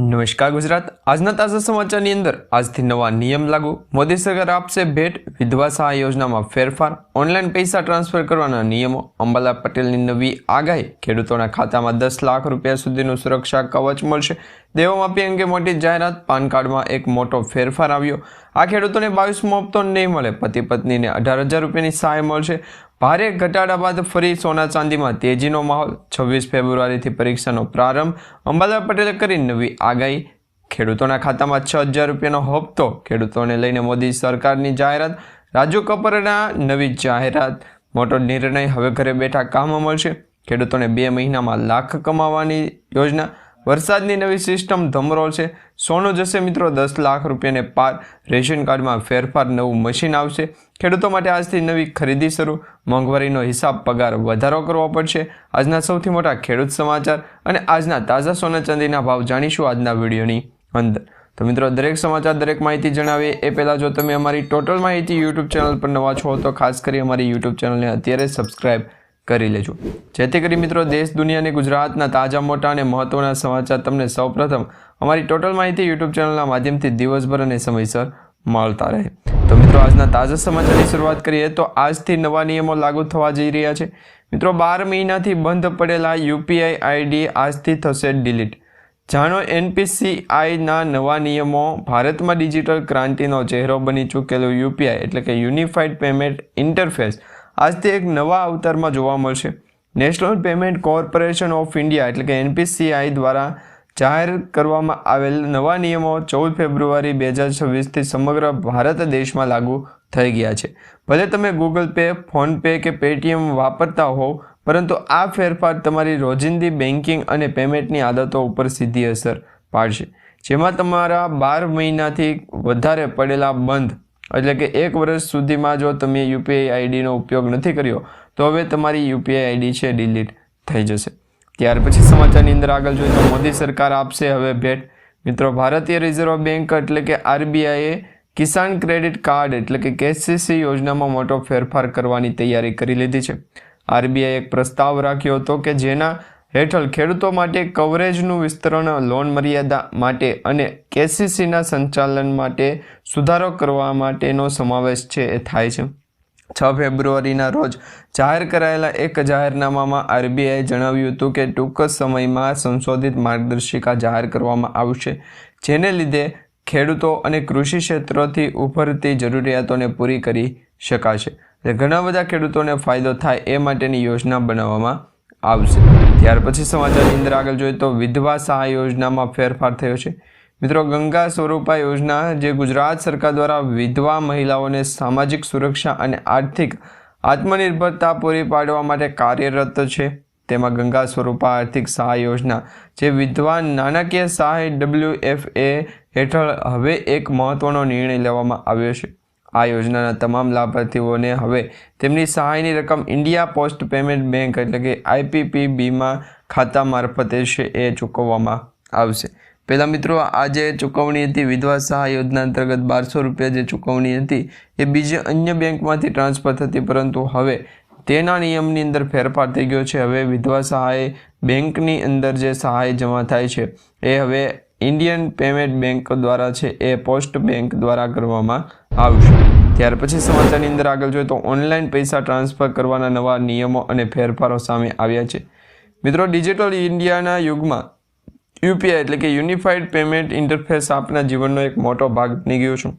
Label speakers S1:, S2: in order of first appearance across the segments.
S1: નમસ્કાર ગુજરાત. આજના તાજા સમાચારની અંદર આજથી નવા નિયમ લાગુ. મોદી સરકાર આપશે ભેટ. વિધવા સહાય યોજનામાં ફેરફાર. ઓનલાઈન પૈસા ટ્રાન્સફર કરવાના નિયમો. અંબાલા પટેલની નવી આગાહી. ખેડૂતોના ખાતામાં દસ લાખ રૂપિયા સુધીનું સુરક્ષા કવચ મળશે. દેવમાફી અંગે મોટી જાહેરાત. પાન કાર્ડમાં એક મોટો ફેરફાર આવ્યો. આ ખેડૂતોને બાવીસમો હપ્તો નહીં મળે. પતિ પત્નીને અઢાર હજાર રૂપિયાની સહાય મળશે. ભારે ઘટાડા બાદ ફરી સોના ચાંદીમાં તેજીનો માહોલ. છવ્વીસ ફેબ્રુઆરીથી પરીક્ષાનો પ્રારંભ. અંબાલાલ પટેલે કરી નવી આગાહી. ખેડૂતોના ખાતામાં છ હજાર રૂપિયાનો હપ્તો. ખેડૂતોને લઈને મોદી સરકારની જાહેરાત. રાજુ કપૂરના નવી જાહેરાત. મોટો નિર્ણય હવે ઘરે બેઠા કામ મળશે. ખેડૂતોને બે મહિનામાં લાખ કમાવાની યોજના. વરસાદની નવી સિસ્ટમ ધમરોળ છે. સોનું જશે મિત્રો દસ લાખ રૂપિયાને પાર. રેશન કાર્ડમાં ફેરફાર નવું મશીન આવશે. ખેડૂતો માટે આજથી નવી ખરીદી શરૂ. મોંઘવારીનો હિસાબ પગાર વધારો કરવો પડશે. આજના સૌથી મોટા ખેડૂત સમાચાર અને આજના તાજા સોના ચાંદીના ભાવ જાણીશું આજના વિડીયોની અંદર. તો મિત્રો, દરેક સમાચાર, દરેક માહિતી જણાવીએ. એ પહેલાં જો તમે અમારી ટોટલ માહિતી યુટ્યુબ ચેનલ પર નવા છો, તો ખાસ કરી અમારી યુટ્યુબ ચેનલને અત્યારે સબસ્ક્રાઇબ કરી લેજો. જેથી કરી મિત્રો, દેશ, દુનિયા અને ગુજરાતના તાજા, મોટા અને મહત્વના સમાચાર તમને સૌપ્રથમ અમારી ટોટલ માહિતી યુટ્યુબ ચેનલના માધ્યમથી દિવસભર અને સમયસર મળતા રહે. તો મિત્રો, આજના તાજા સમાચારની શરૂઆત કરીએ તો આજથી નવા નિયમો લાગુ થવા જઈ રહ્યા છે. મિત્રો, બાર મહિનાથી બંધ પડેલા યુપીઆઈ આઈડી આજથી થશે ડિલીટ. જાણો, એનપીસીઆઈના નવા નિયમો ભારતમાં ડિજિટલ ક્રાંતિનો ચહેરો બની ચૂકેલું યુપીઆઈ એટલે કે યુનિફાઈડ પેમેન્ટ ઇન્ટરફેસ. આજથી એક નવા અવતારમાં જોવા મળશે. National payment corporation of India એટલે કે એનપીસીઆઈ દ્વારા જાહેર કરવામાં આવેલ નવા નિયમો ચૌદ ફેબ્રુઆરી બે હજાર છવ્વીસથી સમગ્ર ભારત દેશમાં લાગુ થઈ ગયા છે. ભલે તમે ગૂગલ પે ફોનપે કે પેટીએમ વાપરતા હોવ, પરંતુ આ ફેરફાર તમારી રોજિંદી બેન્કિંગ અને પેમેન્ટની આદતો ઉપર સીધી અસર પાડશે. જેમાં તમારા બાર મહિનાથી વધારે પડેલા બંધ એટલે કે એક વર્ષ સુધીમાં જો તમે યુપીઆઈ આઈડીનો ઉપયોગ નથી કર્યો, તો હવે તમારી યુપીઆઈ આઈડી છે ડિલીટ થઈ જશે. ત્યાર પછી સમાચારની અંદર આગળ જોઈએ તો મોદી સરકાર આપશે હવે ભેટ. મિત્રો, ભારતીય રિઝર્વ બેંક એટલે કે આરબીઆઈએ કિસાન ક્રેડિટ કાર્ડ એટલે કે કેસીસી યોજનામાં મોટો ફેરફાર કરવાની તૈયારી કરી લીધી છે. આરબીઆઈ એક પ્રસ્તાવ રાખ્યો હતો કે જેના હેઠળ ખેડૂતો માટે કવરેજનું વિસ્તરણ, લોન મર્યાદા માટે અને કેસીસીના સંચાલન માટે સુધારો કરવા માટેનો સમાવેશ છે એ થાય છે. છ ફેબ્રુઆરીના રોજ જાહેર કરાયેલા એક જાહેરનામામાં આરબીઆઈએ જણાવ્યું હતું કે ટૂંક સમયમાં સંશોધિત માર્ગદર્શિકા જાહેર કરવામાં આવશે, જેને લીધે ખેડૂતો અને કૃષિ ક્ષેત્રોથી ઉભરતી જરૂરિયાતોને પૂરી કરી શકાશે. એટલે ઘણા બધા ખેડૂતોને ફાયદો થાય એ માટેની યોજના બનાવવામાં આવશે. ત્યાર પછી સમાચારની અંદર આગળ જોઈએ તો વિધવા સહાય યોજનામાં ફેરફાર થયો છે. મિત્રો, ગંગા સ્વરૂપા યોજના જે ગુજરાત સરકાર દ્વારા વિધવા મહિલાઓને સામાજિક સુરક્ષા અને આર્થિક આત્મનિર્ભરતા પૂરી પાડવા માટે કાર્યરત છે. તેમાં ગંગા સ્વરૂપા આર્થિક સહાય યોજના, જે વિધવા નાણાકીય સહાય ડબલ્યુ એફ એ હેઠળ હવે એક મહત્વનો નિર્ણય લેવામાં આવ્યો છે. આ યોજનાના તમામ લાભાર્થીઓને હવે તેમની સહાયની રકમ ઇન્ડિયા પોસ્ટ પેમેન્ટ બેંક એટલે કે આઈપીપી બીમા ખાતા મારફતે છે એ ચૂકવવામાં આવશે. પહેલાં મિત્રો, આ જે ચૂકવણી હતી, વિધવા સહાય યોજના અંતર્ગત બારસો રૂપિયા જે ચૂકવણી હતી, એ બીજી અન્ય બેંકમાંથી ટ્રાન્સફર થતી, પરંતુ હવે તેના નિયમની અંદર ફેરફાર થઈ ગયો છે. હવે વિધવા સહાય બેંકની અંદર જે સહાય જમા થાય છે, એ હવે ઇન્ડિયન પેમેન્ટ બેંક દ્વારા છે, એ પોસ્ટ બેંક દ્વારા કરવામાં આવશે. ત્યાર પછી સમાચારની અંદર આગળ જોઈએ તો ઓનલાઈન પૈસા ટ્રાન્સફર કરવાના નવા નિયમો અને ફેરફારો સામે આવ્યા છે. મિત્રો, ડિજિટલ ઇન્ડિયાના યુગમાં યુપીઆઈ એટલે કે યુનિફાઈડ પેમેન્ટ ઇન્ટરફેસ આપના જીવનનો એક મોટો ભાગ બની ગયો છું.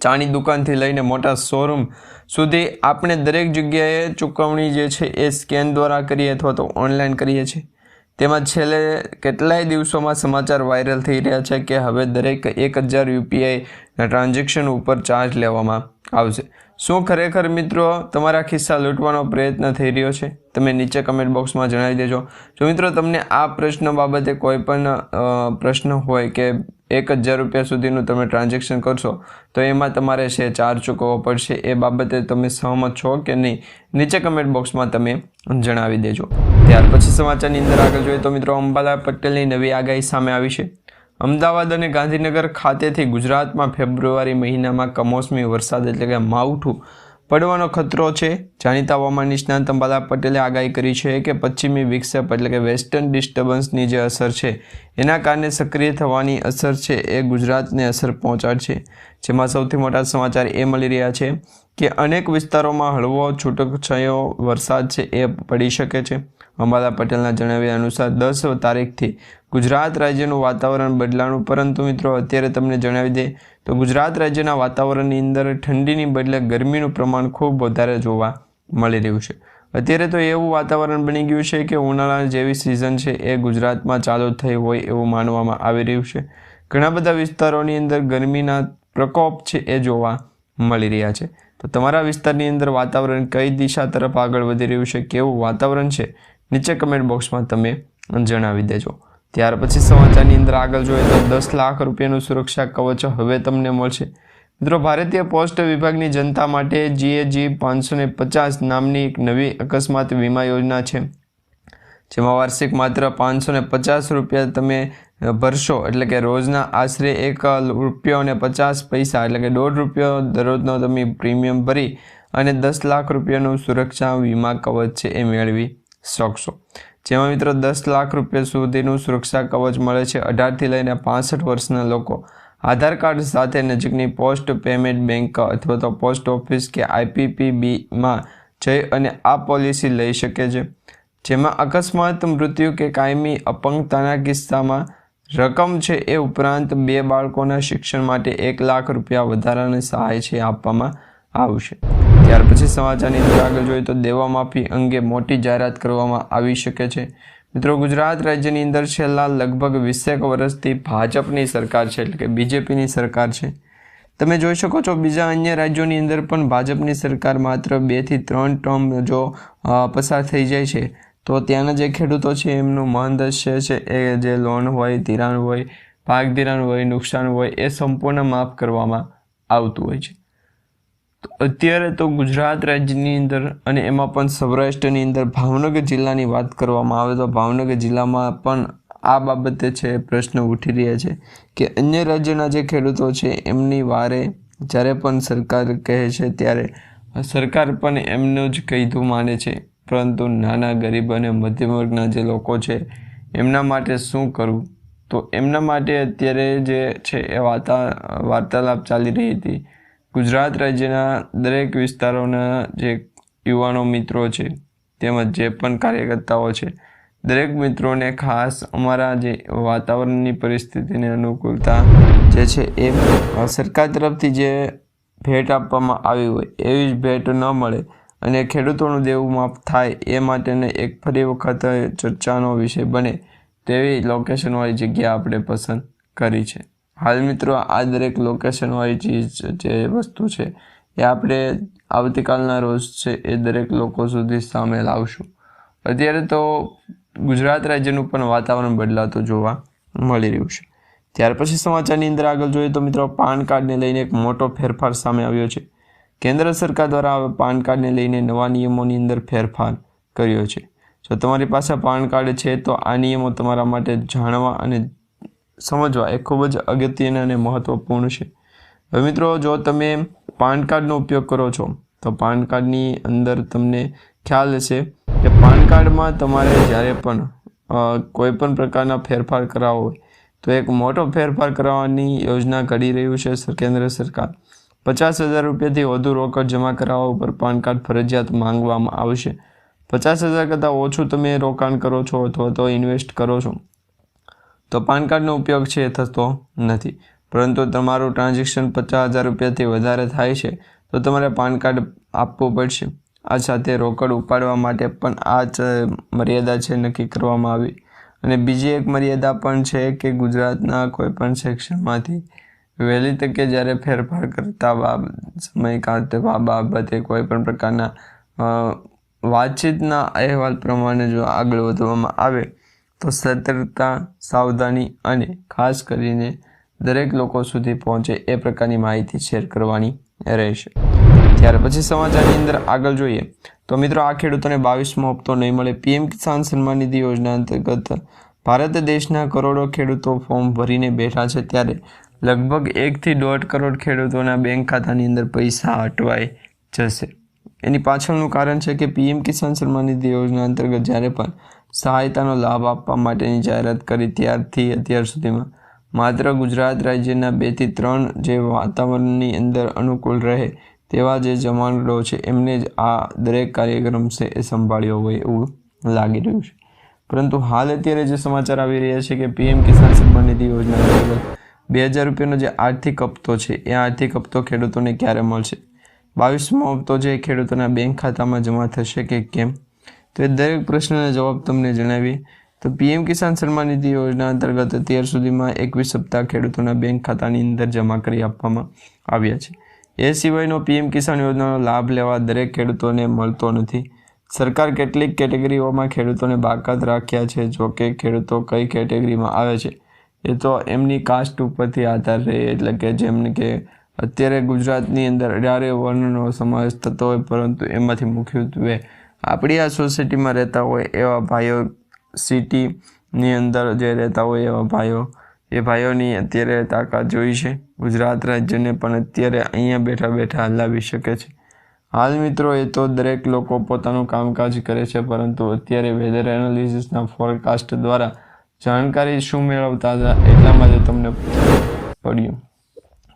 S1: ચાની દુકાનથી લઈને મોટા શોરૂમ સુધી આપણે દરેક જગ્યાએ ચૂકવણી જે છે એ સ્કેન દ્વારા કરીએ અથવા તો ઓનલાઈન કરીએ છીએ. તેમાં છેલ્લે કેટલાય દિવસોમાં સમાચાર વાયરલ થઈ રહ્યા છે કે હવે દરેક એક હજાર યુપીઆઈના ટ્રાન્ઝેક્શન ઉપર ચાર્જ લેવામાં આવશે. શું ખરેખર મિત્રો તમારા ખિસ્સા લૂંટવાનો પ્રયત્ન થઈ રહ્યો છે? તમે નીચે કમેન્ટ બોક્સમાં જણાવી દેજો. જો મિત્રો તમને આ પ્રશ્ન બાબતે કોઈ પણ પ્રશ્ન હોય કે એક હજાર રૂપિયા સુધીનું તમે ટ્રાન્ઝેક્શન કરશો, તો એમાં તમારે છે ચાર્જ ચૂકવવો પડશે. એ બાબતે તમે સહમત છો કે નહીં, નીચે કમેન્ટ બોક્સમાં તમે જણાવી દેજો. ત્યાર પછી સમાચારની અંદર આગળ જોઈએ તો મિત્રો અંબાલા પટેલની નવી આગાહી સામે આવી છે. અમદાવાદ અને ગાંધીનગર ખાતેથી ગુજરાતમાં ફેબ્રુઆરી મહિનામાં કમોસમી વરસાદ એટલે કે માવઠું પડવાનો ખતરો છે. જાણીતા હવામાન નિષ્ણાંત અંબાલા પટેલે આગાહી કરી છે કે પશ્ચિમી વિક્ષેપ એટલે કે વેસ્ટર્ન ડિસ્ટર્બન્સની જે અસર છે, એના કારણે સક્રિય થવાની અસર છે એ ગુજરાતને અસર પહોંચાડશે. જેમાં સૌથી મોટા સમાચાર એ મળી રહ્યા છે કે અનેક વિસ્તારોમાં હળવો છૂટકછાયો વરસાદ છે એ પડી શકે છે. અંબાલા પટેલના જણાવ્યા અનુસાર દસ તારીખથી ગુજરાત રાજ્યનું વાતાવરણ બદલાણું, પરંતુ મિત્રો અત્યારે તમને જણાવી દે તો ગુજરાત રાજ્યના વાતાવરણની અંદર ઠંડીની બદલે ગરમીનું પ્રમાણ ખૂબ વધારે જોવા મળી રહ્યું છે. અત્યારે તો એવું વાતાવરણ બની ગયું છે કે ઉનાળા જેવી સિઝન છે એ ગુજરાતમાં ચાલુ થઈ હોય એવું માનવામાં આવી રહ્યું છે. ઘણા બધા વિસ્તારોની અંદર ગરમીના પ્રકોપ છે એ જોવા મળી રહ્યા છે. તો તમારા વિસ્તારની અંદર વાતાવરણ કઈ દિશા તરફ આગળ વધી રહ્યું છે, કેવું વાતાવરણ છે? નીચે કમેન્ટ બોક્સમાં તમે જણાવી દેજો. ત્યાર પછી સમાચારની અંદર આગળ જોઈએ તો દસ લાખ રૂપિયાનું સુરક્ષા કવચ હવે તમને મળશે. મિત્રો, ભારતીય પોસ્ટ વિભાગની જનતા માટે જીએજી પાંચસો ને પચાસ નામની એક નવી અકસ્માત વીમા યોજના છે. જેમાં વાર્ષિક માત્ર પાંચસો ને પચાસ રૂપિયા તમે ભરશો એટલે કે રોજના આશરે એક રૂપિયો અને પચાસ પૈસા એટલે કે દોઢ રૂપિયો દરરોજનો તમે પ્રીમિયમ ભરી અને દસ લાખ રૂપિયાનું સુરક્ષા વીમા કવચ છે એ મેળવી શકશો. જેમાં મિત્રો દસ લાખ રૂપિયા સુધીનું સુરક્ષા કવચ મળે છે. અઢારથી લઈને પાસઠ વર્ષના લોકો આધાર કાર્ડ સાથે નજીકની પોસ્ટ પેમેન્ટ બેંક અથવા તો પોસ્ટ ઓફિસ કે આઈપીપીબીમાં જઈ અને આ પોલિસી લઈ શકે છે. જેમાં અકસ્માત, મૃત્યુ કે કાયમી અપંગતાના કિસ્સામાં રકમ છે એ ઉપરાંત બે બાળકોના શિક્ષણ માટે એક લાખ રૂપિયા વધારાની સહાય છે આપવામાં આવશે. ત્યાર પછી સમાચારની અંદર આગળ જોઈએ તો દેવા માફી અંગે મોટી જાહેરાત કરવામાં આવી શકે છે. મિત્રો, ગુજરાત રાજ્યની અંદર છેલ્લા લગભગ વીસેક વર્ષથી ભાજપની સરકાર છે, એટલે કે બીજેપીની સરકાર છે. તમે જોઈ શકો છો, બીજા અન્ય રાજ્યોની અંદર પણ ભાજપની સરકાર માત્ર બેથી ત્રણ ટર્મ જો પસાર થઈ જાય છે. તો ત્યાંના જે ખેડૂતો છે, એમનું મહંદસ્ય છે એ જે લોન હોય, ધિરાણ હોય પાક ધિરાણ હોય, નુકસાન હોય, એ સંપૂર્ણ માફ કરવામાં આવતું હોય છે. અત્યારે તો ગુજરાત રાજ્યની અંદર અને એમાં પણ સૌરાષ્ટ્રની અંદર ભાવનગર જિલ્લાની વાત કરવામાં આવે તો ભાવનગર જિલ્લામાં પણ આ બાબતે છે પ્રશ્ન ઉઠી રહ્યા છે કે અન્ય રાજ્યના જે ખેડૂતો છે એમની વારે જ્યારે પણ સરકાર કહે છે ત્યારે સરકાર પણ એમનું જ કહીધું માને છે. પરંતુ નાના ગરીબ અને મધ્યમ વર્ગના જે લોકો છે એમના માટે શું કરવું? તો એમના માટે અત્યારે જે છે એ વાર્તા વાર્તાલાપ ચાલી રહી હતી. ગુજરાત રાજ્યના દરેક વિસ્તારોના જે યુવાનો મિત્રો છે, તેમજ જે પણ કાર્યકર્તાઓ છે, દરેક મિત્રોને ખાસ અમારા જે વાતાવરણની પરિસ્થિતિને અનુકૂળતા જે છે એ સરકાર તરફથી જે ભેટ આપવામાં આવી હોય, એવી જ ભેટ ન મળે અને ખેડૂતોનું દેવું માફ થાય એ માટેને એક ફરી વખત ચર્ચાનો વિષય બને તેવી લોકેશનવાળી જગ્યા આપણે પસંદ કરી છે. હાલ મિત્રો, આ દરેક લોકેશનવાળી ચીજ જે વસ્તુ છે, એ આપણે આવતીકાલના રોજ છે, એ દરેક લોકો સુધી સામે લાવશું. અત્યારે તો ગુજરાત રાજ્યનું પણ વાતાવરણ બદલાતું જોવા મળી રહ્યું છે. ત્યાર પછી સમાચારની અંદર આગળ જોઈએ તો મિત્રો, પાન કાર્ડને લઈને એક મોટો ફેરફાર સામે આવ્યો છે. કેન્દ્ર સરકાર દ્વારા હવે પાન કાર્ડને લઈને નવા નિયમોની અંદર ફેરફાર કર્યો છે. જો તમારી પાસે પાન કાર્ડ છે, તો આ નિયમો તમારા માટે જાણવા અને સમજવા એ ખૂબ જ અગત્યના અને મહત્ત્વપૂર્ણ છે. હવે મિત્રો, જો તમે પાન કાર્ડનો ઉપયોગ કરો છો, તો પાન કાર્ડની અંદર તમને ખ્યાલ હશે કે પાન કાર્ડમાં તમારે જ્યારે પણ કોઈ પણ પ્રકારના ફેરફાર કરાવવો હોય, તો એક મોટો ફેરફાર કરાવવાની યોજના ઘડી રહ્યું છે કેન્દ્ર સરકાર. પચાસ હજાર રૂપિયાથી વધુ રોકડ જમા કરાવવા ઉપર પાન કાર્ડ ફરજિયાત માંગવામાં આવશે. પચાસ હજાર કરતાં ઓછું તમે રોકાણ કરો છો અથવા તો ઇન્વેસ્ટ કરો છો. તો પાન કાર્ડનો ઉપયોગ છે એ થતો નથી. પરંતુ તમારું ટ્રાન્ઝેક્શન પચાસ હજાર રૂપિયાથી વધારે થાય છે, તો તમારે પાન કાર્ડ આપવું પડશે. આ સાથે રોકડ ઉપાડવા માટે પણ આ મર્યાદા છે નક્કી કરવામાં આવી. અને બીજી એક મર્યાદા પણ છે કે ગુજરાતના કોઈપણ સેક્શનમાંથી વહેલી તકે જ્યારે ફેરફાર કરતા બાબ સમય કાઢવા બાબતે કોઈપણ પ્રકારના વાતચીતના અહેવાલ પ્રમાણે જો આગળ વધવામાં આવે તો સતર્કતા સાવધાની અને ખાસ કરીને દરેક લોકો સુધી પહોંચે એ પ્રકારની માહિતી શેર કરવાની રહેશે. ત્યાર પછી સમાચારની અંદર આગળ જોઈએ. તો મિત્રો, આ ખેડૂતોને બાવીસમો હપ્તો નહીં મળે. પીએમ કિસાન સન્માન નિધિ યોજના અંતર્ગત ભારત દેશના કરોડો ખેડૂતો ફોર્મ ભરીને બેઠા છે ત્યારે લગભગ એકથી દોઢ કરોડ ખેડૂતોના બેંક ખાતાની અંદર પૈસા અટવાઈ જશે. એની પાછળનું કારણ છે કે પીએમ કિસાન સન્માન નિધિ યોજના અંતર્ગત જ્યારે પણ સહાયતાનો લાભ આપવા માટેની જાહેરાત કરી ત્યારથી અત્યાર સુધીમાં. માત્ર ગુજરાત રાજ્યના બેથી ત્રણ જે વાતાવરણની અંદર અનુકૂળ રહે તેવા જે જમાનડો છે, એમને જ આ દરેક કાર્યક્રમ છે એ સંભાળ્યો હોય એવું લાગી રહ્યું છે. પરંતુ હાલ અત્યારે જે સમાચાર આવી રહ્યા છે કે પીએમ કિસાન સન્માન નિધિ યોજના અંતર્ગત બે હજાર રૂપિયાનો જે આર્થિક હપ્તો છે, એ આર્થિક હપ્તો ખેડૂતોને ક્યારે મળશે? બાવીસમો હપ્તો જે ખેડૂતોના બેંક ખાતામાં જમા થશે કે કેમ? તો એ દરેક પ્રશ્નનો જવાબ તમને જણાવીએ તો પીએમ કિસાન સન્માન નિધિ યોજના અંતર્ગત અત્યાર સુધીમાં એકવીસ સપ્તાહ ખેડૂતોના બેંક ખાતાની અંદર જમા કરી આપવામાં આવ્યા છે. એ સિવાયનો પીએમ કિસાન યોજનાનો લાભ લેવા દરેક ખેડૂતોને મળતો નથી. સરકાર કેટલીક કેટેગરીઓમાં ખેડૂતોને બાકાત રાખ્યા છે, જો કે ખેડૂતો કઈ કેટેગરીમાં આવે છે, એ તો એમની કાસ્ટ ઉપરથી આધાર રહે, એટલે કે જેમ કે અત્યારે ગુજરાતની અંદર અઢારે વર્ણનો સમાવેશ થતો હોય, પરંતુ એમાંથી મુખ્યત્વે આપણી આ સોસાયટીમાં રહેતા હોય એવા ભાઈઓ સિટીની અંદર જે રહેતા હોય એવા ભાઈઓ, એ ભાઈઓની અત્યારે તાકાત જોઈ છે. ગુજરાત રાજ્યને પણ અત્યારે અહીંયા બેઠા બેઠા હલાવી શકે છે. હાલ મિત્રો એ તો દરેક લોકો પોતાનું કામકાજ કરે છે, પરંતુ અત્યારે વેધર એનાલિસિસના ફોરકાસ્ટ દ્વારા જાણકારી શું મેળવતા હતા એટલા માટે તમને પડ્યું.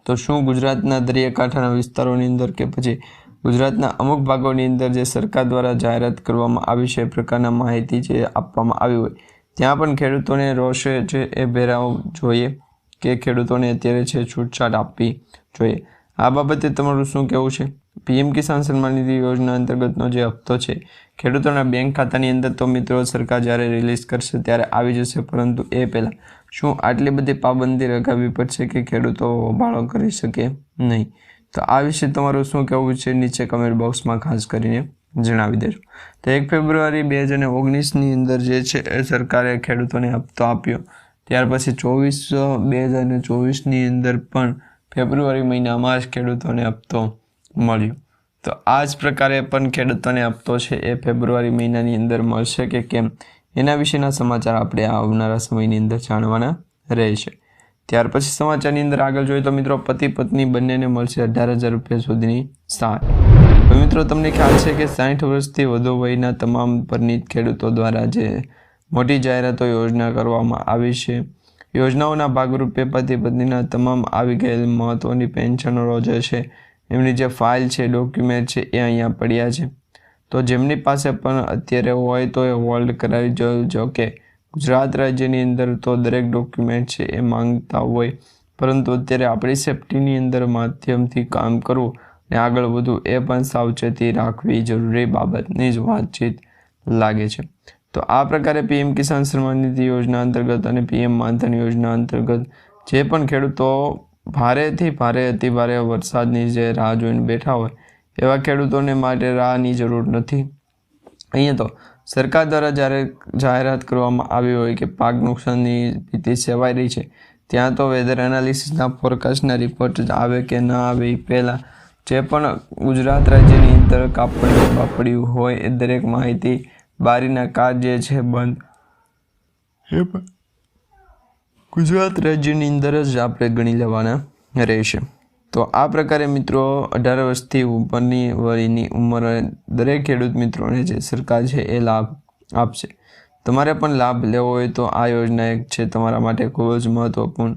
S1: તો શું ગુજરાતના દરિયાકાંઠાના વિસ્તારોની અંદર કે પછી ગુજરાતના અમુક ભાગોની અંદર જે સરકાર દ્વારા જાહેરાત કરવામાં આવી છે એ પ્રકારના માહિતી જે આપવામાં આવી હોય, ત્યાં પણ ખેડૂતોને રોષે છે એ ભેરાવ જોઈએ કે ખેડૂતોને અત્યારે છે છૂટછાટ આપવી જોઈએ. આ બાબતે તમારું શું કહેવું છે? પીએમ કિસાન સન્માન નિધિ યોજના અંતર્ગતનો જે હપ્તો છે, ખેડૂતોના બેંક ખાતાની અંદર તો મિત્રો સરકાર જ્યારે રિલીઝ કરશે ત્યારે આવી જશે, પરંતુ એ પહેલાં શું આટલી બધી પાબંદી લગાવવી પડશે કે ખેડૂતો હોબાળો કરી શકે નહીં? તો આ વિશે તમારું શું કહેવું છે? નીચે કમેન્ટ બોક્સમાં ખાસ કરીને જણાવી દેજો. તો એક ફેબ્રુઆરી બે હજાર ઓગણીસની અંદર જે છે એ સરકારે ખેડૂતોને હપ્તો આપ્યો. ત્યાર પછી ચોવીસ, બે હજાર ચોવીસની અંદર પણ ફેબ્રુઆરી મહિનામાં જ ખેડૂતોને હપ્તો મળ્યો. તો આ જ પ્રકારે પણ ખેડૂતોને હપ્તો છે એ ફેબ્રુઆરી મહિનાની અંદર મળશે કે કેમ? એના વિશેના સમાચાર આપણે આવનારા સમયની અંદર જાણવાના રહેશે. ત્યાર પછી સમાચારની અંદર આગળ જોઈએ તો મિત્રો પતિ પત્ની બંનેને મળશે અઢાર હજાર રૂપિયા સુધીની સહાય તો મિત્રો તમને ખ્યાલ છે કે સાઠ વર્ષથી વધુ વયના તમામ પરની ખેડૂતો દ્વારા જે મોટી જાહેરાતો યોજના કરવામાં આવી છે. યોજનાઓના ભાગરૂપે પતિ પત્નીના તમામ આવી ગયેલ મહત્ત્વની પેન્શનો જે છે એમની જે ફાઇલ છે, ડોક્યુમેન્ટ છે, એ અહીંયા પડ્યા છે. તો જેમની પાસે પણ અત્યારે હોય તો એ હોલ્ડ કરાવી જો કે ગુજરાત રાજ્યની અંદર તો દરેક ડોક્યુમેન્ટ છે એ માંગતા હોય. પરંતુ અત્યારે આપણી સેફટીની અંદર માધ્યમથી કામ કરવું ને આગળ વધવું એ પણ સાવચેતી રાખવી જરૂરી બાબતની જ વાતચીત લાગે છે. તો આ પ્રકારે પીએમ કિસાન સન્માન નિધિ યોજના અંતર્ગત અને પીએમ માનધન યોજના અંતર્ગત જે પણ ખેડૂતો ભારેથી ભારે અતિ ભારે વરસાદની જે રાહ જોઈને બેઠા હોય એવા ખેડૂતોને માટે રાહની જરૂર નથી. અહીંયા તો સરકાર દ્વારા જ્યારે જાહેરાત કરવામાં આવી હોય કે પાક નુકસાનની ભીતિ સેવાઈ રહી છે, ત્યાં તો વેધર એનાલિસિસના ફોરકાસ્ટના રિપોર્ટ આવે કે ન આવે એ પહેલાં. જે પણ ગુજરાત રાજ્યની અંદર કાપડ બાપડિયું હોય એ દરેક માહિતી બારીના કાચ જે છે બંધ. એ પણ ગુજરાત રાજ્યની અંદર જ આપણે ગણી લેવાના રહેશે. તો આ પ્રકારે મિત્રો અઢાર વર્ષથી ઉપરની વયની ઉંમરે દરેક ખેડૂત મિત્રોને જે સરકાર છે એ લાભ આપશે. તમારે પણ લાભ લેવો હોય તો આ યોજના એક છે, તમારા માટે ખૂબ જ મહત્ત્વપૂર્ણ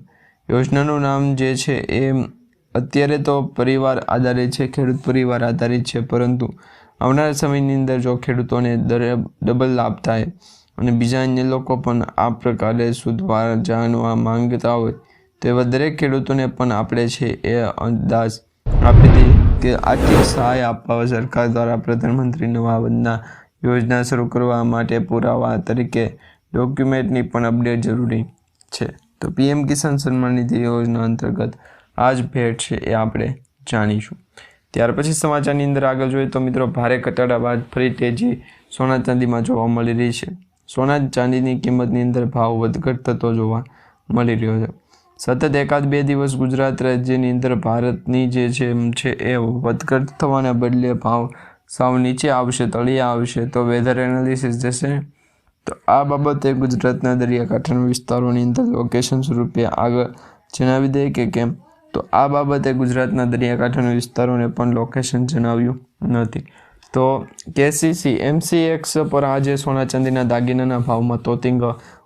S1: યોજનાનું નામ જે છે એ અત્યારે તો પરિવાર આધારિત છે, ખેડૂત પરિવાર આધારિત છે, પરંતુ આવનારા સમયની અંદર જો ખેડૂતોને ડબલ લાભ થાય અને બીજા અન્ય લોકો પણ આ પ્રકારે સુધવા જાણવા માંગતા હોય તો એવા દરેક ખેડૂતોને પણ આપણે છે એ અંદાજ આપી દઈએ કે આર્થિક સહાય આપવા સરકાર દ્વારા પ્રધાનમંત્રી નવા વંદના યોજના શરૂ કરવા માટે પુરાવા તરીકે ડોક્યુમેન્ટની પણ અપડેટ જરૂરી છે. તો પીએમ કિસાન સન્માન નિધિ યોજના અંતર્ગત આ જ ભેટ છે એ આપણે જાણીશું. ત્યાર પછી સમાચારની અંદર આગળ જોઈએ તો મિત્રો ભારે ઘટાડા બાદ ફરી તેજી સોના ચાંદીમાં જોવા મળી રહી છે. સોના ચાંદીની કિંમતની અંદર ભાવ વધઘટ થતો જોવા મળી રહ્યો છે. સતત એકાદ બે દિવસ ગુજરાત રાજ્યની અંદર ભારતની જે છે છે એ વધઘટ થવાના બદલે ભાવ સાવ નીચે આવશે, તળિયા આવશે. તો વેધર એનાલિસિસ જશે. તો આ બાબતે ગુજરાતના દરિયાકાંઠાના વિસ્તારોની અંદર લોકેશન સ્વરૂપે આગળ જણાવી દે કે કેમ? તો આ બાબતે ગુજરાતના દરિયાકાંઠાના વિસ્તારોને પણ લોકેશન જણાવ્યું નથી. તો કેસીસી, એમસીએક્સ પર આજે સોના ચાંદીના દાગીનાના ભાવમાં તોતિંગ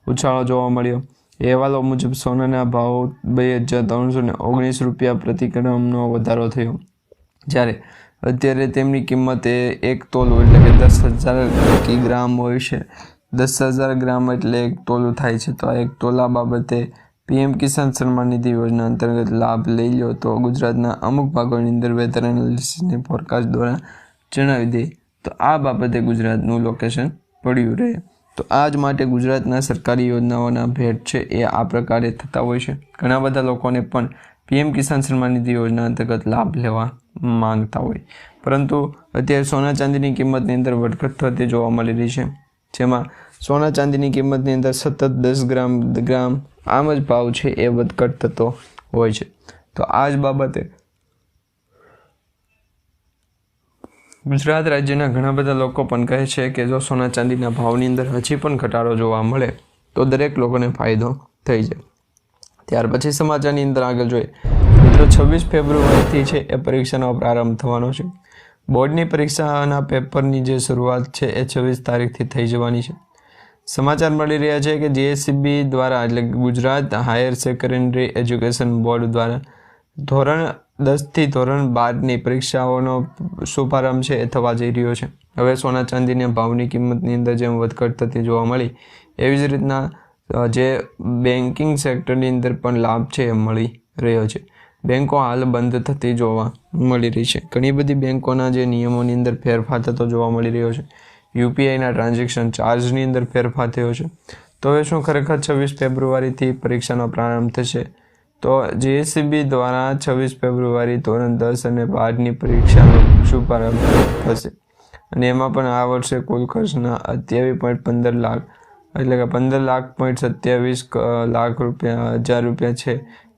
S1: ઉછાળો જોવા મળ્યો. અહેવાલો મુજબ સોનાના ભાવ બે હજાર ત્રણસો ને ઓગણીસ રૂપિયા પ્રતિ ગ્રામનો વધારો થયો. જ્યારે અત્યારે તેમની કિંમત એ એક તોલું એટલે કે દસ હજાર કિગ્રામ હોય છે. દસ હજાર ગ્રામ એટલે એક તોલું થાય છે. તો આ એક તોલા બાબતે પીએમ કિસાન સન્માન નિધિ યોજના અંતર્ગત લાભ લઈ લો તો ગુજરાતના અમુક ભાગોની અંદર વેધર એનાલિસિસની ફોરકાસ્ટ દ્વારા જણાવી દે. તો આ બાબતે ગુજરાતનું લોકેશન પડ્યું રહે. તો આ જ માટે ગુજરાતના સરકારી યોજનાઓના ભેટ છે એ આ પ્રકારે થતા હોય છે. ઘણા બધા લોકોને પણ પીએમ કિસાન સન્માન નિધિ યોજના અંતર્ગત લાભ લેવા માંગતા હોય. પરંતુ અત્યારે સોના ચાંદીની કિંમતની અંદર વધઘટ થતી જોવા મળી રહી છે. જેમાં સોના ચાંદીની કિંમતની અંદર સતત દસ ગ્રામ ગ્રામ આમ જ ભાવ છે એ વધઘટ થતો હોય છે. તો આ જ બાબતે ગુજરાત રાજ્યના ઘણા બધા લોકો પણ કહે છે કે જો સોના ચાંદીના ભાવની અંદર હજી પણ ઘટાડો જોવા મળે, તો દરેક લોકોને ફાયદો થઈ જાય. ત્યાર પછી સમાચારની અંદર આગળ જોઈએ. મિત્રો, છવ્વીસ ફેબ્રુઆરીથી છે એ પરીક્ષાનો પ્રારંભ થવાનો છે. બોર્ડની પરીક્ષાના પેપરની જે શરૂઆત છે એ છવ્વીસ તારીખથી થઈ જવાની છે. સમાચાર મળી રહ્યા છે કે જીએસસીબી દ્વારા એટલે Gujarat higher secondary education board દ્વારા ધોરણ દસથી ધોરણ બારની પરીક્ષાઓનો શુભારંભ છે એ થવા જઈ રહ્યો છે. હવે સોના ચાંદીના ભાવની કિંમતની અંદર જેમ વધઘટ થતી જોવા મળી, એવી જ રીતના જે બેન્કિંગ સેક્ટરની અંદર પણ લાભ છે એ મળી રહ્યો છે. બેન્કો હાલ બંધ થતી જોવા મળી રહી છે. ઘણી બધી બેન્કોના જે નિયમોની અંદર ફેરફાર થતો જોવા મળી રહ્યો છે. યુપીઆઈના ટ્રાન્ઝેક્શન ચાર્જની અંદર ફેરફાર થયો છે. તો હવે શું ખરેખર છવ્વીસ ફેબ્રુઆરીથી પરીક્ષાનો પ્રારંભ થશે? તો જેએસસીબી દ્વારા છવ્વીસ ફેબ્રુઆરી ધોરણ દસ અને બારની પરીક્ષાનો શુભારંભ થશે. અને એમાં પણ આ વર્ષે કુલ ખર્ચના અત્યાવીસ પોઈન્ટ પંદર લાખ એટલે કે પંદર લાખ પોઈન્ટ સત્યાવીસ લાખ રૂપિયા, હજાર રૂપિયા છે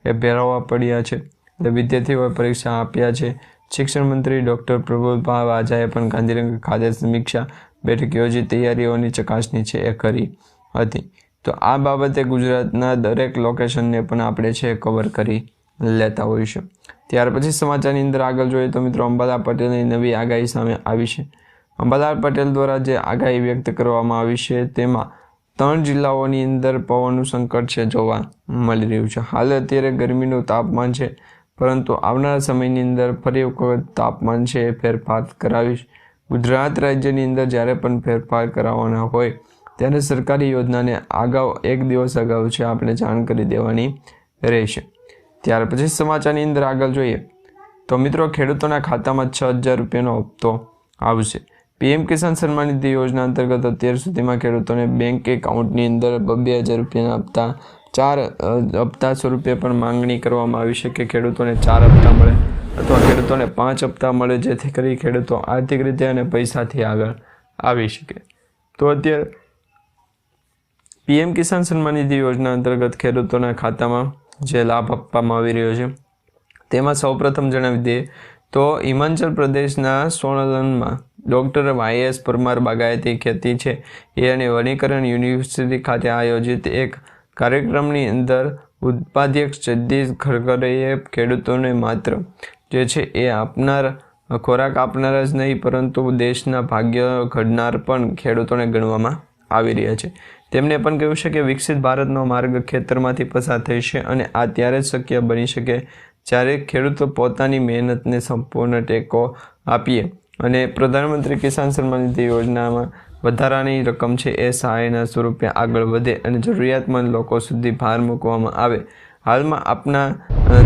S1: એ ભેરવવા પડ્યા છે. એટલે વિદ્યાર્થીઓએ પરીક્ષા આપ્યા છે. શિક્ષણ મંત્રી ડૉક્ટર પ્રભુભાઈ વાજાએ પણ ગાંધીનગર ખાતે સમીક્ષા બેઠક યોજી, તૈયારીઓની ચકાસણી છે એ કરી હતી. તો આ બાબતે ગુજરાતના દરેક લોકેશનને પણ આપણે છે કવર કરી લેતા હોઈશું. ત્યાર પછી સમાચારની અંદર આગળ જોઈએ તો મિત્રો અંબાલા પટેલની નવી આગાહી સામે આવી છે. અંબાલાલ પટેલ દ્વારા જે આગાહી વ્યક્ત કરવામાં આવી છે તેમાં ત્રણ જિલ્લાઓની અંદર પવનનું સંકટ છે જોવા મળી રહ્યું છે. હાલ અત્યારે ગરમીનું તાપમાન છે, પરંતુ આવનારા સમયની અંદર ફરી વખત તાપમાન છે એ ફેરફાર કરાવીશ. ગુજરાત રાજ્યની અંદર જ્યારે પણ ફેરફાર કરાવવાના હોય ત્યારે સરકારી યોજનાને અગાઉ એક દિવસ અગાઉ છે આપણે જાણ કરી દેવાની રહેશે. ત્યાર પછી સમાચારની અંદર આગળ જોઈએ. તો મિત્રો, ખેડૂતોના ખાતામાં છ હજાર રૂપિયાનો હપ્તો આવશે. પીએમ કિસાન સન્માન નિધિ યોજના અંતર્ગત અત્યાર સુધીમાં ખેડૂતોને બેંક એકાઉન્ટની અંદર બે હજાર રૂપિયાના હપ્તા, ચાર હપ્તા સ્વરૂપે પણ માંગણી કરવામાં આવી છે કે ખેડૂતોને ચાર હપ્તા મળે અથવા ખેડૂતોને પાંચ હપ્તા મળે, જેથી કરી ખેડૂતો આર્થિક રીતે અને પૈસાથી આગળ આવી શકે. તો અત્યારે પીએમ કિસાન સન્માન નિધિ યોજના અંતર્ગત ખેડૂતોના ખાતામાં જે લાભ આપવામાં આવી રહ્યો છે, તેમાં સૌપ્રથમ જણાવી દઈએ તો હિમાચલ પ્રદેશના સોનલનમાં ડૉક્ટર વાયએસ પરમાર બાગાયતી ખેતી છે. એ અને વનીકરણ યુનિવર્સિટી ખાતે આયોજિત એક કાર્યક્રમની અંદર ઉત્પાદક જગદીશ ખરગરેએ ખેડૂતોને માત્ર જે છે એ આપનાર, ખોરાક આપનાર જ નહીં, પરંતુ દેશના ભાગ્ય ઘડનાર પણ ખેડૂતોને ગણવામાં આવી રહ્યા છે. તેમણે પણ કહ્યું છે કે વિકસિત ભારતનો માર્ગ ખેતરમાંથી પસાર થઈ છે અને આ ત્યારે જ શક્ય બની શકે જ્યારે ખેડૂતો પોતાની મહેનતને સંપૂર્ણ ટેકો આપીએ. અને પ્રધાનમંત્રી કિસાન સન્માન નિધિ યોજનામાં વધારાની રકમ છે એ સહાયના સ્વરૂપે આગળ વધે અને જરૂરિયાતમંદ લોકો સુધી ભાર મૂકવામાં આવે. હાલમાં આપના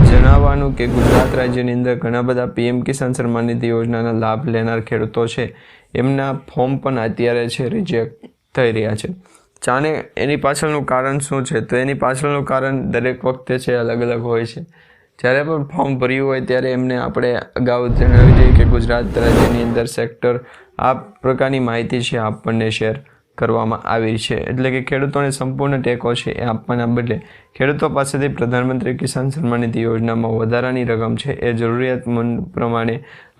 S1: જણાવવાનું કે ગુજરાત રાજ્યની અંદર ઘણા બધા પીએમ કિસાન સન્માન નિધિ યોજનાના લાભ લેનાર ખેડૂતો છે. એમના ફોર્મ પણ અત્યારે છે રિજેક્ટ થઈ રહ્યા છે. જાણે એની પાછળનું કારણ શું છે? તો એની પાછળનું કારણ દરેક વખતે છે અલગ અલગ હોય છે. જ્યારે પણ ફોર્મ ભર્યું હોય ત્યારે એમને આપણે અગાઉ જણાવી દઈએ કે ગુજરાત રાજ્યની અંદર સેક્ટર આ પ્રકારની માહિતી છે, આપણને શેર કરવામાં આવી છે. એટલે કે ખેડૂતોને સંપૂર્ણ ટેકો છે એ આપવાના બદલે ખેડૂતો પાસેથી પ્રધાનમંત્રી કિસાન સન્માન નિધિ યોજનામાં વધારાની રકમ છે. એ જરૂરિયાતમંદ પ્રમાણે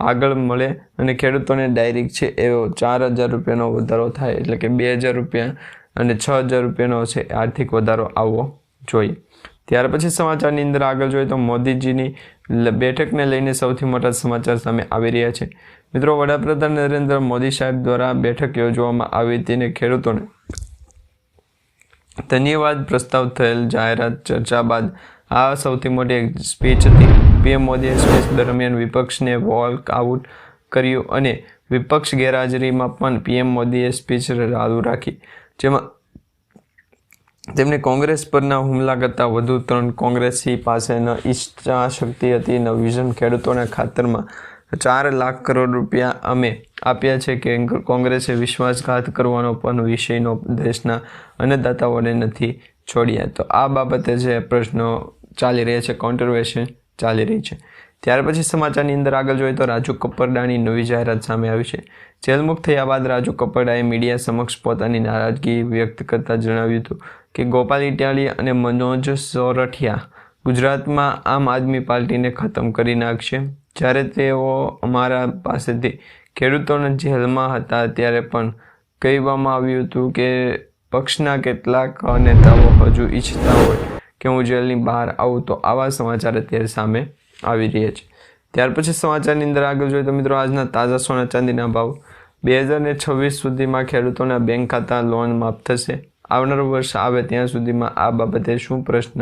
S1: આગળ મળે અને ખેડૂતોને ડાયરેક્ટ છે, એવો ચાર હજાર રૂપિયાનો વધારો થાય. એટલે કે બે હજાર રૂપિયા અને છ હજાર રૂપિયાનો છે, આર્થિક વધારો આવવો જોઈએ. ત્યાર પછી સમાચારની અંદર આગળ જોઈએ તો મોદીજીની બેઠકને લઈને સૌથી મોટા સમાચાર સામે આવી રહ્યા છે. મિત્રો, વડાપ્રધાન નરેન્દ્ર મોદી સાહેબ દ્વારા બેઠક યોજવામાં આવી હતી અને ખેડૂતોને ધન્યવાદ પ્રસ્તાવ થયેલ જાહેરાત ચર્ચા બાદ આ સૌથી મોટી એક સ્પીચ હતી. પીએમ મોદીએ સ્પીચ દરમિયાન વિપક્ષને વોક આઉટ કર્યું અને વિપક્ષ ગેરહાજરીમાં પણ પીએમ મોદીએ સ્પીચ ચાલુ રાખી. જેમાં તેમણે કોંગ્રેસ પરના હુમલા કરતાં વધુ ત્રણ કોંગ્રેસી પાસે ન ઈચ્છા શક્તિ હતી. ન વિઝન ખેડૂતોના ખાતરમાં ચાર લાખ કરોડ રૂપિયા અમે આપ્યા છે કે કોંગ્રેસે વિશ્વાસઘાત કરવાનો પણ વિષયનો દેશના અન્નદાતાઓને નથી છોડ્યા. તો આ બાબતે જે પ્રશ્નો ચાલી રહ્યા છે કોન્ટ્રોવર્શન ચાલી રહી છે. ત્યાર પછી સમાચારની અંદર આગળ જોઈએ તો રાજુ કપરડાની નવી જાહેરાત સામે આવી છે. જેલમુક્ત થયા બાદ રાજુ કપરડાએ મીડિયા સમક્ષ પોતાની નારાજગી વ્યક્ત કરતા જણાવ્યું હતું કે ગોપાલ ઇટાલી અને મનોજ સોરઠિયા ગુજરાતમાં આમ આદમી પાર્ટીને ખતમ કરી નાખશે. જ્યારે તેઓ અમારા પાસેથી ખેડૂતોને જેલમાં હતા ત્યારે પણ કહેવામાં આવ્યું હતું કે પક્ષના કેટલાક નેતાઓ હજુ ઈચ્છતા હોય કે હું જેલની બહાર આવું તો આવા સમાચાર અત્યારે સામે આવી રહ્યા છે. ત્યાર પછી સમાચારની અંદર આગળ જોઈએ તો મિત્રો, આજના તાજા સોના ચાંદીના ભાવ. બે હજાર ને છવ્વીસ સુધીમાં ખેડૂતોના બેંક ખાતા લોન માફ થશે. આવનાર વર્ષ આવે ત્યાં સુધીમાં આ બાબતે શું પ્રશ્ન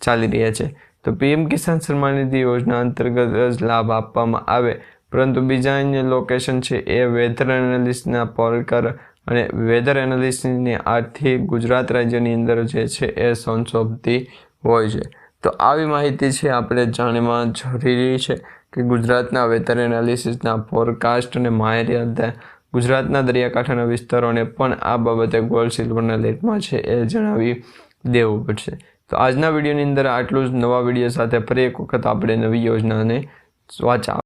S1: ચાલી રહ્યા છે? તો પીએમ કિસાન સન્માન નિધિ યોજના અંતર્ગત જ લાભ આપવામાં આવે. પરંતુ બીજા અન્ય લોકેશન છે એ વેધર એનાલિસ્ટના પોલકર અને વેધર એનાલિસ્ટની આર્થિક ગુજરાત રાજ્યની અંદર જે છે એ સંશોધતી હોય છે. તો આવી માહિતી છે આપણે જાણવા જરૂરી છે કે ગુજરાતના વેધર એનાલિસિસના ફોરકાસ્ટ અને માહિતી હતા ગુજરાતના દરિયાકાંઠાના વિસ્તારોને પણ આ બાબતે ગોલ્ડ સિલ્વરના લેટમાં છે એ જણાવી દેવું પડશે. તો આજના વિડીયોની અંદર આટલું જ. નવા વીડિયો સાથે ફરી એક વખત આપણે નવી યોજનાને વાંચા